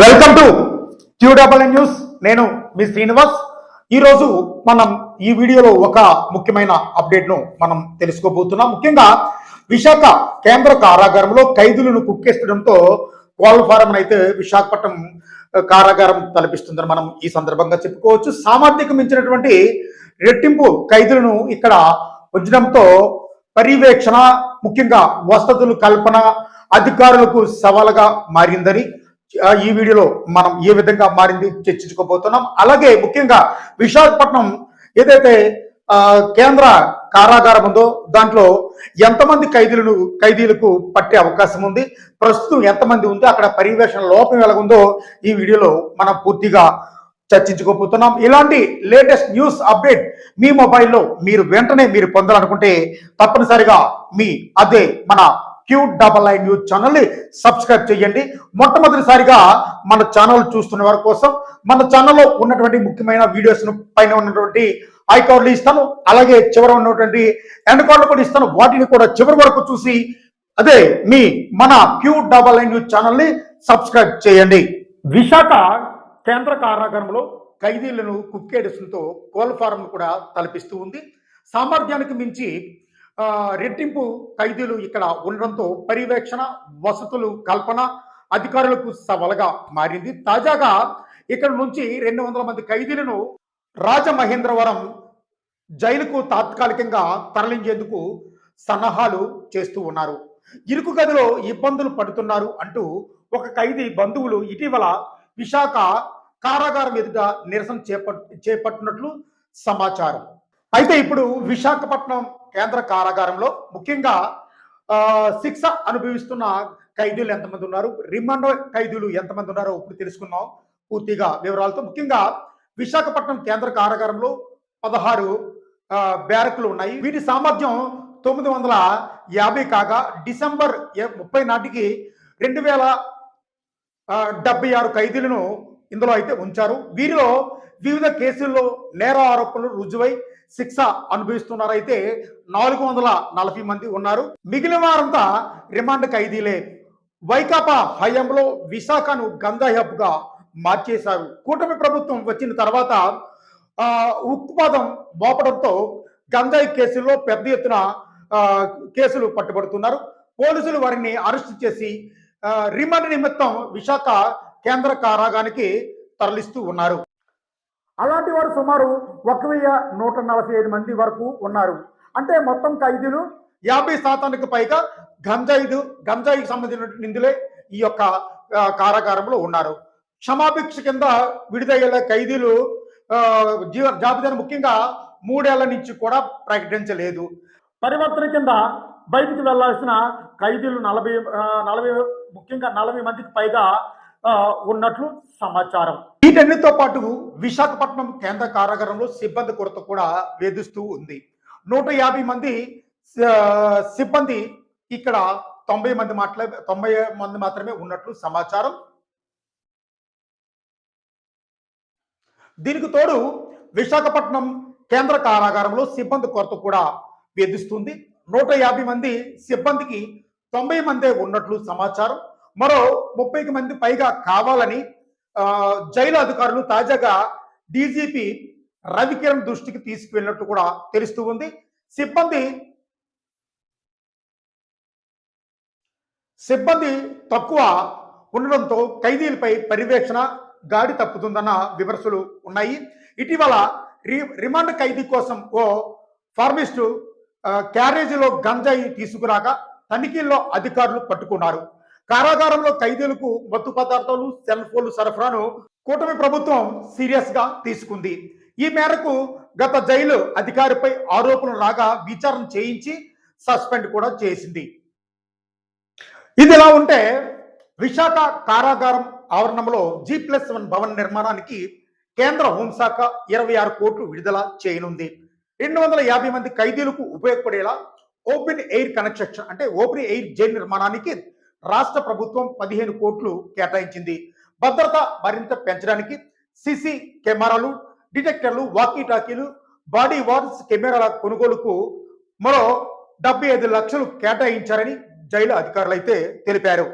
Welcome to క్యూడబల్ news నేను మీ శ్రీనివాస్. ఈరోజు మనం ఈ వీడియోలో ఒక ముఖ్యమైన అప్డేట్ను మనం తెలుసుకోబోతున్నాం. ముఖ్యంగా విశాఖ కేంద్ర కారాగారంలో ఖైదులను కుక్కేస్తడంతో కోళ్ళ ఫారం అయితే విశాఖపట్నం కారాగారం తలపిస్తుందని మనం ఈ సందర్భంగా చెప్పుకోవచ్చు. సామర్థ్యకు మించినటువంటి రెట్టింపు ఖైదులను ఇక్కడ ఉంచడంతో పర్యవేక్షణ ముఖ్యంగా వసతులు కల్పన అధికారులకు సవాలుగా మారిందని ఈ వీడియోలో మనం ఏ విధంగా మారింది చర్చించుకోబోతున్నాం. అలాగే ముఖ్యంగా విశాఖపట్నం ఏదైతే కేంద్ర కారాగారం ఉందో దాంట్లో ఎంతమంది ఖైదీలను ఖైదీలకు పట్టే అవకాశం ఉంది. ప్రస్తుతం ఎంతమంది ఉందో అక్కడ పర్యవేక్షణ లోపం ఎలాగుందో ఈ వీడియోలో మనం పూర్తిగా చర్చించుకోబోతున్నాం. ఇలాంటి లేటెస్ట్ న్యూస్ అప్డేట్ మీ మొబైల్లో మీరు వెంటనే మీరు పొందాలనుకుంటే తప్పనిసరిగా మీ అదే మన క్యూ డబల్ ఐ న్యూస్ ఛానల్ని సబ్స్క్రైబ్ చేయండి. మొట్టమొదటిసారిగా మన ఛానల్ చూస్తున్న వారి కోసం మన ఛానల్లో ఉన్నటువంటి ముఖ్యమైన వీడియోస్ పైన ఉన్నటువంటి ఐకార్డులు ఇస్తాను. అలాగే చివర ఉన్నటువంటి ఎండ్ కార్డులు కూడా ఇస్తాను. వాటిని కూడా చివరి వరకు చూసి అదే మీ మన క్యూ డబల్ ఐ న్యూస్ ఛానల్ని సబ్స్క్రైబ్ చేయండి. విశాఖ కేంద్ర కారాగారంలో ఖైదీలను కుక్కేడుసంతో కోల్ ఫారం కూడా తలపిస్తూ ఉంది. సామర్థ్యానికి మించి రెట్టింపు ఖైదీలు ఇక్కడ ఉండడంతో పర్యవేక్షణ వసతులు కల్పన అధికారులకు సవాలుగా మారింది. తాజాగా ఇక్కడ నుంచి రెండు వందల మంది ఖైదీలను రాజమహేంద్రవరం జైలుకు తాత్కాలికంగా తరలించేందుకు సన్నాహాలు చేస్తూ ఉన్నారు. ఇరుకు గదిలో ఇబ్బందులు పడుతున్నారు అంటూ ఒక ఖైదీ బంధువులు ఇటీవల విశాఖ కారాగారం ఎదుట నిరసన చేపట్ చేపట్టినట్లు సమాచారం. అయితే ఇప్పుడు విశాఖపట్నం కేంద్ర కారాగారంలో ముఖ్యంగా శిక్ష అనుభవిస్తున్న ఖైదీలు ఎంతమంది ఉన్నారు? రిమాండ్ ఖైదీలు ఎంతమంది ఉన్నారో ఇప్పుడు తెలుసుకున్నాం పూర్తిగా వివరాలతో ముఖ్యంగా విశాఖపట్నం కేంద్ర కారాగారంలో పదహారు బ్యారకులు ఉన్నాయి. వీటి సామర్థ్యం తొమ్మిది వందల యాభై కాగా డిసెంబర్ ముప్పై నాటికి రెండు వేల డెబ్బై ఆరు ఖైదీలను ఇందులో అయితే ఉంచారు. వీరిలో వివిధ కేసుల్లో నేర ఆరోపణలు రుజువై శిక్ష అనుభవిస్తున్నారైతే నాలుగు వందల నలభై మంది ఉన్నారు. మిగిలిన వారంతా రిమాండ్ ఖైదీలే. వైకాపా హయాంలో విశాఖను గంగా హబ్గా మార్చేశారు. కూటమి ప్రభుత్వం వచ్చిన తర్వాత ఉక్కుపాదం మోపడంతో గంజాయి కేసుల్లో పెద్ద ఎత్తున కేసులు పట్టుబడుతున్నారు. పోలీసులు వారిని అరెస్ట్ చేసి రిమాండ్ నిమిత్తం విశాఖ కేంద్ర కారాగానికి తరలిస్తూ ఉన్నారు. అలాంటి వారు సుమారు ఒక వెయ్యి నూట నలభై ఐదు మంది వరకు ఉన్నారు. అంటే మొత్తం ఖైదీలు యాభై శాతానికి పైగా గంజాయిదు గంజాయికి సంబంధించిన నిందులే ఈ యొక్క కారాగారంలో ఉన్నారు. క్షమాభిక్ష కింద విడుదలయ్యే ఖైదీలు జీవ జాబితాను ముఖ్యంగా మూడేళ్ళ నుంచి కూడా ప్రకటించలేదు. పరివర్తన కింద బయటికి వెళ్ళాల్సిన ఖైదీలు నలభై నలభై ముఖ్యంగా నలభై మందికి పైగా ఉన్నట్లు సమాచారం. వీటన్నిటితో పాటు విశాఖపట్నం కేంద్ర కారాగారంలో సిబ్బంది కొరత కూడా వేధిస్తూ ఉంది. నూట యాభై మంది సిబ్బంది ఇక్కడ తొంభై మంది మాట్లా తొంభై మంది మాత్రమే ఉన్నట్లు సమాచారం. దీనికి తోడు విశాఖపట్నం కేంద్ర కారాగారంలో సిబ్బంది కొరత కూడా వేధిస్తుంది. నూట యాభై మంది సిబ్బందికి తొంభై మందే ఉన్నట్లు సమాచారం. మరో ముప్పైకి మంది పైగా కావాలని జైలు అధికారులు తాజాగా డీజీపీ రవికిరణ్ దృష్టికి తీసుకువెళ్ళినట్లు కూడా తెలుస్తూ ఉంది. సిబ్బంది సిబ్బంది తక్కువ ఉండడంతో ఖైదీలపై పర్యవేక్షణ గాడి తప్పుతుందన్న విమర్శలు ఉన్నాయి. ఇటీవల రి రిమాండ్ ఖైదీ కోసం ఓ ఫార్మిస్టు క్యారేజీలో గంజాయి తీసుకురాక తనిఖీల్లో అధికారులు పట్టుకున్నారు. కారాగారంలో ఖైదీలకు మత్తు పదార్థాలు సెల్ ఫోన్లు సరఫరాను కూటమి ప్రభుత్వం సీరియస్గా తీసుకుంది. ఈ మేరకు గత జైలు అధికారిపై ఆరోపణలు రాగా విచారణ చేయించి సస్పెండ్ కూడా చేసింది. ఇది ఉంటే విశాఖ కారాగారం ఆవరణంలో జీ ప్లస్ వన్ భవన నిర్మాణానికి కేంద్ర హోంశాఖ ఇరవై ఆరు కోట్లు విడుదల చేయనుంది. రెండు వందల యాభై మంది ఖైదీలకు ఉపయోగపడేలా ఓపెన్ ఎయిర్ కన్స్ట్రక్షన్ అంటే ఓపెన్ ఎయిర్ జైలు నిర్మాణానికి రాష్ట్ర ప్రభుత్వం పదిహేను కోట్లు కేటాయించింది. భద్రత మరింత పెంచడానికి సిసి కెమెరాలు డిటెక్టర్లు వాకీ టాకీలు బాడీ వార్డ్స్ కెమెరాల కొనుగోలుకు మరో డెబ్బై ఐదు లక్షలు కేటాయించారని జైలు అధికారులైతే తెలిపారు.